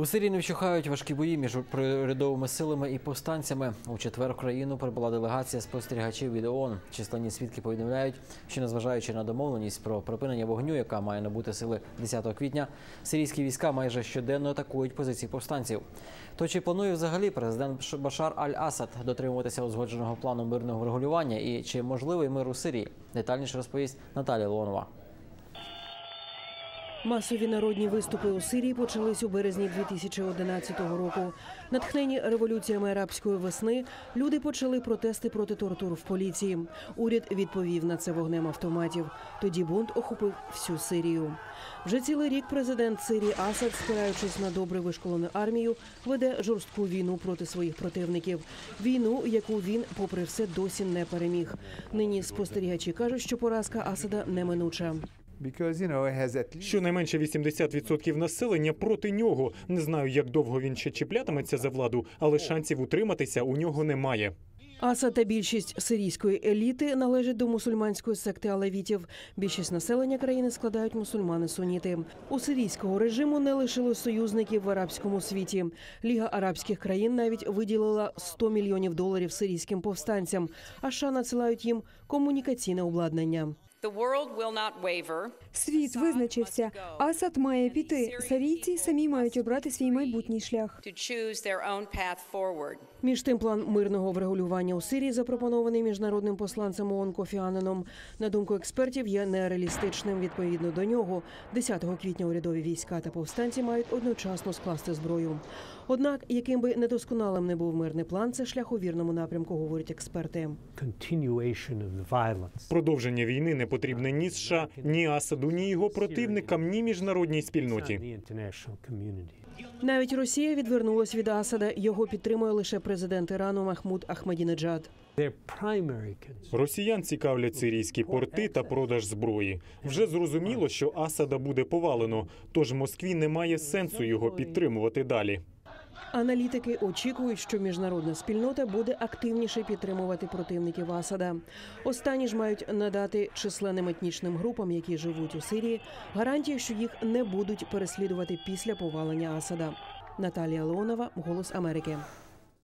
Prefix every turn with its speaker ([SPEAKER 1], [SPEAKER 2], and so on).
[SPEAKER 1] У Сирії не вщухають важкі бої між урядовими силами і повстанцями. У четвер країну прибула делегація спостерігачів від ООН. Численні свідки повідомляють, що незважаючи на домовленість про припинення вогню, яка має набути сили 10 квітня, сирійські війська майже щоденно атакують позиції повстанців. То чи планує взагалі президент Башар Аль-Асад дотримуватися узгодженого плану мирного врегулювання і чи можливий мир у Сирії? Детальніше розповість Наталія Леонова.
[SPEAKER 2] Масові народні виступи у Сирії почались у березні 2011 року. Натхнені революціями арабської весни люди почали протести проти тортур в поліції. Уряд відповів на це вогнем автоматів. Тоді бунт охопив всю Сирію. Вже цілий рік президент Сирії Асад, спираючись на добре вишколену армію, веде жорстку війну проти своїх противників. Війну, яку він, попри все, досі не переміг. Нині спостерігачі кажуть, що поразка Асада неминуча.
[SPEAKER 3] Because you know it has at least
[SPEAKER 4] Щонайменше 80% населення проти нього. Не знаю, як довго він ще чіплятиметься за владу, але шансів утриматися у нього немає.
[SPEAKER 2] Асад та більшість сирійської еліти належать до мусульманської секти алевітів. Більшість населення країни складають мусульмани-суніти. У сирійського режиму не лишилось союзників в арабському світі. Ліга арабських країн навіть виділила 100 мільйонів доларів сирійським повстанцям. А США надсилають їм комунікаційне обладнання.
[SPEAKER 5] The world will not waver.
[SPEAKER 6] Світ визначився. Асад має піти. Сирійці самі мають обрати свій майбутній шлях.
[SPEAKER 2] Між тим, план мирного врегулювання у Сирії, запропонований міжнародним посланцем ООН Кофіананом, на думку експертів, є нереалістичним. Відповідно до нього, 10 квітня урядові війська та повстанці мають одночасно скласти зброю. Однак, яким би недосконалим не був мирний план, це шлях у вірному напрямку, говорять експерти.
[SPEAKER 4] Продовження війни не потрібне ні США, ні Асаду, ні його противникам, ні міжнародній спільноті.
[SPEAKER 2] Навіть Росія відвернулась від Асада. Його підтримує лише президент Ірану Махмуд Ахмадінеджад.
[SPEAKER 4] Росіян цікавлять сирійські порти та продаж зброї. Вже зрозуміло, що Асада буде повалено, тож Москві немає сенсу його підтримувати далі.
[SPEAKER 2] Аналітики очікують, що міжнародна спільнота буде активніше підтримувати противників Асада. Останні ж мають надати численним етнічним групам, які живуть у Сирії, гарантії, що їх не будуть переслідувати після повалення Асада. Наталія Леонова, Голос Америки.